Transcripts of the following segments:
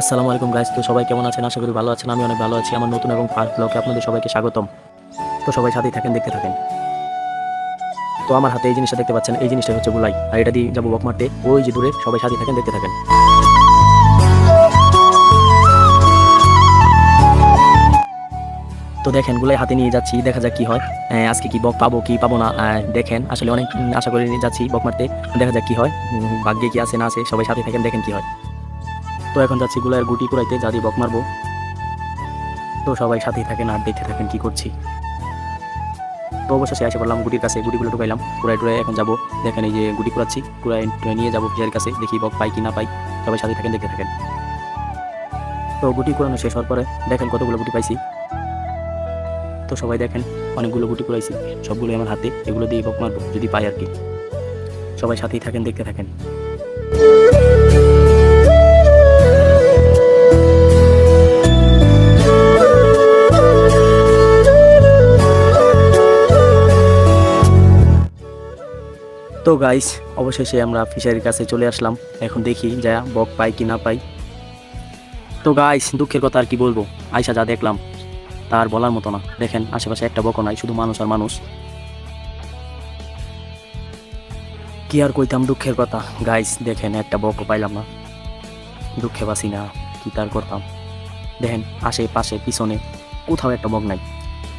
আসসালামু আলাইকুম গাইস তো সবাই কেমন আছেন? আশা করি ভালো আছেন, আমি অনেক ভালো আছি। আমার নতুন এবং ফার্স্ট ব্লগে আপনাদের সবাইকে স্বাগতম। তো সবাই সাথেই থাকেন, দেখতে থাকেন। তো আমার হাতে এই জিনিসটা দেখতে পাচ্ছেন, এই জিনিসটা হচ্ছে গুলাই আর এটা দিয়ে যাব বক মারতে। ওই যে দূরে সবাই সাথেই থাকেন, দেখতে থাকেন। তো দেখেন গুলাই হাতে নিয়ে যাচ্ছি, দেখা যাক কি হয়। আজকে কি বক পাবো, কি পাবো না দেখেন, আসলে অনেক আশা করে নিয়ে যাচ্ছি বক মারতে। দেখা যাক কি হয় ভাগ্যে কি আছে, না আছে, সবাই সাথে থাকেন, দেখেন কি হয়। তো এখন যাচ্ছি গুলার গুটি কুড়াইতে, যা দিয়ে বক মারবো। তো সবাই সাথেই থাকেন, আর দেখতে থাকেন কি করছি। তো অবশেষে এসে বললাম গুটির কাছে, গুটিগুলো ঢুকাইলাম কুড়াই টুড়াই এখন যাব। দেখেন এই যে গুটি কুড়াচ্ছি কুড়াই নিয়ে যাব ফিজারের কাছে, দেখি বক পাই কি না পাই। সবাই সাথে থাকেন, দেখতে থাকেন। তো গুটি কুড়ানো শেষ হওয়ার পরে দেখেন কতগুলো গুটি পাইছি। তো সবাই দেখেন, অনেকগুলো গুটি কুড়াইছি সবগুলো আমার হাতে, এগুলো দিয়ে বক মারবো, যদি পাই আর কি। সবাই সাথেই থাকেন, দেখতে থাকেন। তো গাইস অবশেষে আমরা ফিশারির কাছে চলে আসলাম। এখন দেখি যা বক পাই কি না পাই তো গাইস দুঃখের কথা আর কি বলব? আয়সা যা দেখলাম তার বলার মতো না। দেখেন, আশেপাশে একটা বকও নাই, শুধু মানুষ আর মানুষ। কি আর কইতাম দুঃখের কথা? গাইস দেখেন, একটা বকও পাইলাম না। দুঃখে বাসি না, কি তার করতাম? দেখেন, আশেপাশে, পিছনে কোথাও একটা বক নাই।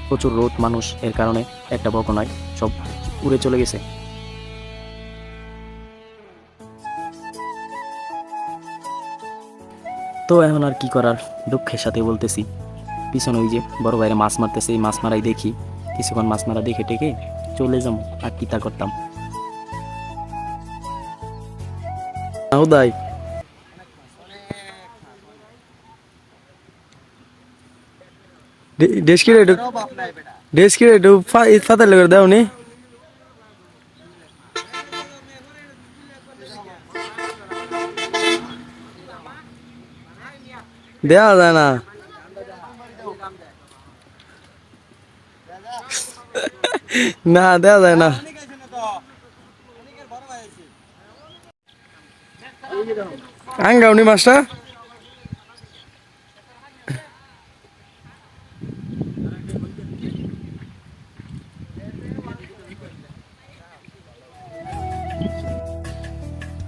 প্রচুর রোদ, মানুষ, এর কারণে একটা বক নাই। সব উড়ে চলে গেছে। তো এখন আর কি করার? দুঃখের সাথে বলতেছি। পিছনে ওই যে বড় ভাইরা মাছ মারতেছে মাছ মারাই দেখি। কিছুক্ষণ মাছ মারা দেখে টেকে চলে যাব আর কি তা করতাম। উদয় ডেস্কি রেটু ডেস্কি লেগে দাও নি দেওয়া যায় না। না দেওয়া যায় না। আঙ্গাউনি মাছটা?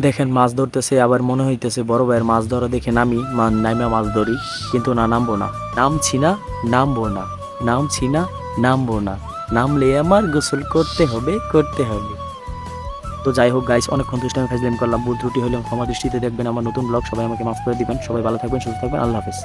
দেখেন মাছ ধরতেছে, আবার মনে হইতেছে বড় ভাইয়ের মাছ ধরা দেখে নামি নাইমা মাছ ধরি, কিন্তু না, নামবো না। নামছি না, নামবো না, নামছি না, নামবো না। নামলে আমার গোসল করতে হবে করতে হবে। তো যাই হোক গাইস অনেকক্ষণ আমি ফেসলেম করলাম, ভুল ত্রুটি হলে ক্ষমা দৃষ্টিতে দেখবেন আমার নতুন ব্লগ সবাই আমাকে মাফ করে দিবেন, সবাই ভালো থাকবেন, সুস্থ থাকবেন, আল্লাহ হাফেজ।